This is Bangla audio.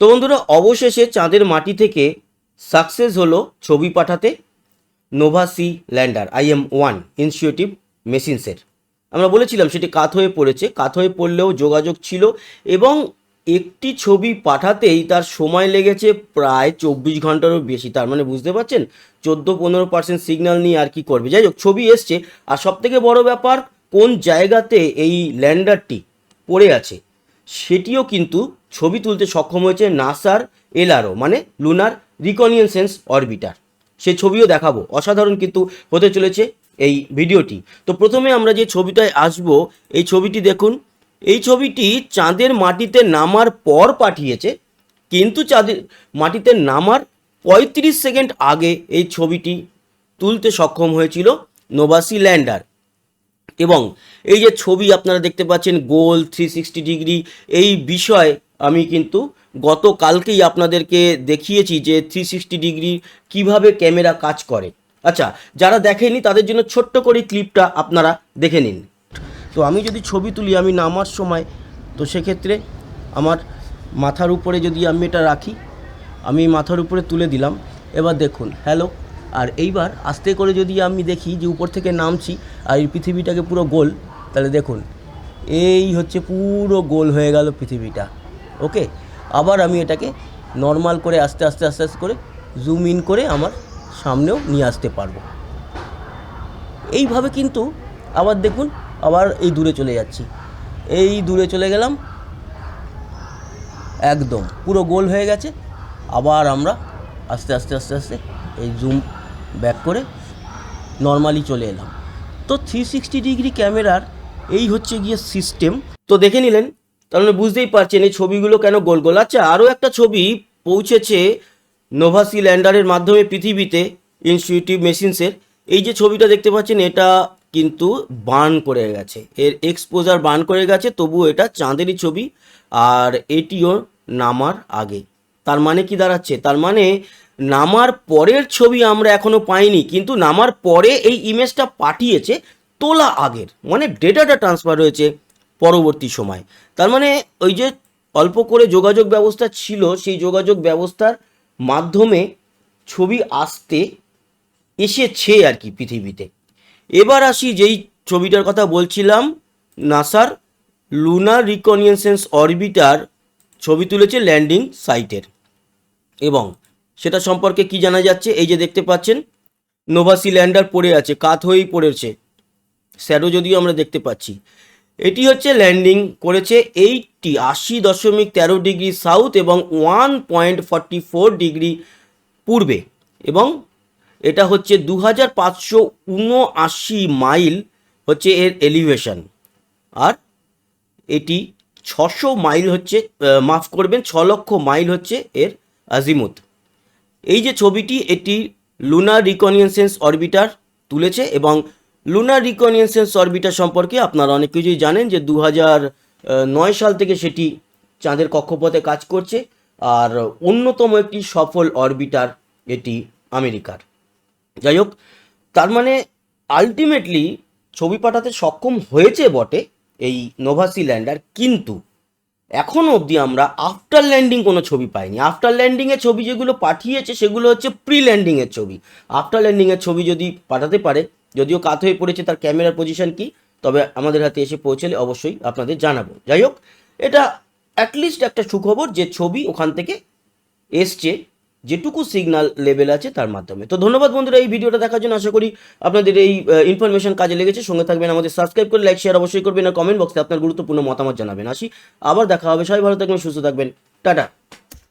তো বন্ধুরা, অবশেষে চাঁদের মাটি থেকে সাকসেস হলো ছবি পাঠাতে Nova C lander IM one intuitive মেশিনসের আমরা বলেছিলাম সেটি কাত হয়ে পড়েছে, কাত হয়ে পড়লেও যোগাযোগ ছিল এবং একটি ছবি পাঠাতেই তার সময় লেগেছে প্রায় চব্বিশ ঘন্টারও বেশি। তার মানে বুঝতে পারছেন? চোদ্দ পনেরো পার্সেন্ট সিগন্যাল নিয়ে আর কি করবে। যাই হোক, ছবি এসছে। আর সবথেকে বড় ব্যাপার, কোন জায়গাতে এই ল্যান্ডারটি পড়ে আছে? সেটিও কিন্তু ছবি তুলতে সক্ষম হয়েছে নাসার এলআরও মানে লুনার রিকনিয়েন্সেন্স অরবিটার সে ছবিও দেখাবো, অসাধারণ কিন্তু হতে চলেছে এই ভিডিওটি। তো প্রথমে আমরা যে ছবিটায় আসব, এই ছবিটি দেখুন। এই ছবিটি চাঁদের মাটিতে নামার পর পাঠিয়েছে, কিন্তু চাঁদের মাটিতে নামার পঁয়ত্রিশ সেকেন্ড আগে এই ছবিটি তুলতে সক্ষম হয়েছিল নোভাসি ল্যান্ডার। এবং এই যে ছবি আপনারা দেখতে পাচ্ছেন, গোল থ্রি সিক্সটি ডিগ্রি এই বিষয় আমি কিন্তু গতকালকেই আপনাদেরকে দেখিয়েছি যে থ্রি সিক্সটি ডিগ্রি কীভাবে ক্যামেরা কাজ করে। আচ্ছা যারা দেখেনি তাদের জন্য ছোট্ট করে ক্লিপটা আপনারা দেখে নিন। তো আমি যদি ছবি তুলি, আমি নামার সময়, তো সেক্ষেত্রে আমার মাথার উপরে যদি আমি এটা রাখি, আমি মাথার উপরে তুলে দিলাম। এবার দেখুন হ্যালো আর এইবার আস্তে করে যদি আমি দেখি যে উপর থেকে নামছি আর এই পৃথিবীটাকে পুরো গোল, তাহলে দেখুন, এই হচ্ছে পুরো গোল হয়ে গেল পৃথিবীটা, ওকে? আবার আমি এটাকে নর্মাল করে আস্তে আস্তে আস্তে আস্তে করে জুম ইন করে আমার সামনেও নিয়ে আসতে পারব। এইভাবে কিন্তু আবার দেখুন, আবার এই দূরে চলে যাচ্ছি। এই দূরে চলে গেলাম। একদম পুরো গোল হয়ে গেছে। আবার আমরা আস্তে আস্তে আস্তে আস্তে এই জুম ব্যাক করে নর্মালি চলে এলাম। তো থ্রি সিক্সটি ডিগ্রি ক্যামেরার এই হচ্ছে গিয়ে সিস্টেম তো দেখে নিলেন তার মানে বুঝতেই পারছেন এই ছবিগুলো কেন গোল গোল আচ্ছা আরও একটা ছবি পৌঁছেছে নোভাসি ল্যান্ডারের মাধ্যমে পৃথিবীতে ইনস্টিটিউটিভ মেশিনসের এই যে ছবিটা দেখতে পাচ্ছেন, এটা কিন্তু বার্ন করে গেছে। এর এক্সপোজার বার্ন করে গেছে তবু এটা চাঁদেরই ছবি, আর এটিও নামার আগে। তার মানে কি দাঁড়াচ্ছে? তার মানে নামার পরের ছবি আমরা এখনও পাইনি, কিন্তু নামার পরে এই ইমেজটা পাঠিয়েছে তোলা আগের মানে ডেটাটা ট্রান্সফার হয়েছে পরবর্তী সময়। তার মানে ওই যে অল্প করে যোগাযোগ ব্যবস্থা ছিল, সেই যোগাযোগ ব্যবস্থার মাধ্যমে ছবি আসতে এসেছে আর কি পৃথিবীতে। এবার আসি যেই ছবিটার কথা বলছিলাম, নাসার লুনার রিকনিয়েন্সেন্স অরবিটার ছবি তুলেছে ল্যান্ডিং সাইটের। এবং সেটা সম্পর্কে কি জানা যাচ্ছে? এই যে দেখতে পাচ্ছেন নোভাসি ল্যান্ডার পড়ে আছে, কাত হয়েই পড়েছে। স্যারও যদিও আমরা দেখতে পাচ্ছি। এটি হচ্ছে ল্যান্ডিং করেছে এইটটি আশি দশমিক তেরো ডিগ্রি সাউথ এবং one point forty four degree পূর্বে এবং এটা হচ্ছে দু হাজার পাঁচশো উনআশি মাইল হচ্ছে এর এলিভেশন। আর এটি ছশো মাইল হচ্ছে মাফ করবেন, ছ লক্ষ মাইল হচ্ছে এর আজিমুত। এই যে ছবিটি এটি লুনার রিকনিয়েন্সেন্স অরবিটার তুলেছে এবং লুনার রিকনিয়েন্সেন্স অরবিটার সম্পর্কে আপনারা অনেক কিছুই জানেন যে দু নয় সাল থেকে সেটি চাঁদের কক্ষপথে কাজ করছে আর অন্যতম একটি সফল অরবিটার এটি আমেরিকার। যাই হোক, তার মানে আলটিমেটলি ছবি পাঠাতে সক্ষম হয়েছে বটে এই নোভাসি ল্যান্ডার কিন্তু এখনও অবধি আমরা আফটার ল্যান্ডিং কোনো ছবি পাইনি। আফটার ল্যান্ডিংয়ের ছবি যেগুলো পাঠিয়েছে, সেগুলো হচ্ছে প্রি ল্যান্ডিংয়ের ছবি। আফটার ল্যান্ডিংয়ের ছবি যদি পাঠাতে পারে, যদিও কাত হয়ে পড়েছে, তার ক্যামেরার পজিশন কি, তবে আমাদের হাতে এসে পৌঁছলে অবশ্যই আপনাদের জানাব। যাই হোক, এটা অ্যাটলিস্ট একটা সুখবর যে ছবি ওখান থেকে এসছে। যেটুকু সিগনাল লেভেল আছে তার মাধ্যমে। তো ধন্যবাদ বন্ধুরা, এই ভিডিওটা দেখার জন্য আশা করি আপনাদের এই ইনফরমেশন কাজে লেগেছে। সঙ্গে থাকবেন আমাদের সাবস্ক্রাইব করে লাইক শেয়ার অবশ্যই করবেন আর কমেন্ট বক্সে আপনার গুরুত্বপূর্ণ মতামত জানাবেন। আসি, আবার দেখা হবে। সবাই ভালো থাকবেন, সুস্থ থাকবেন। টাটা।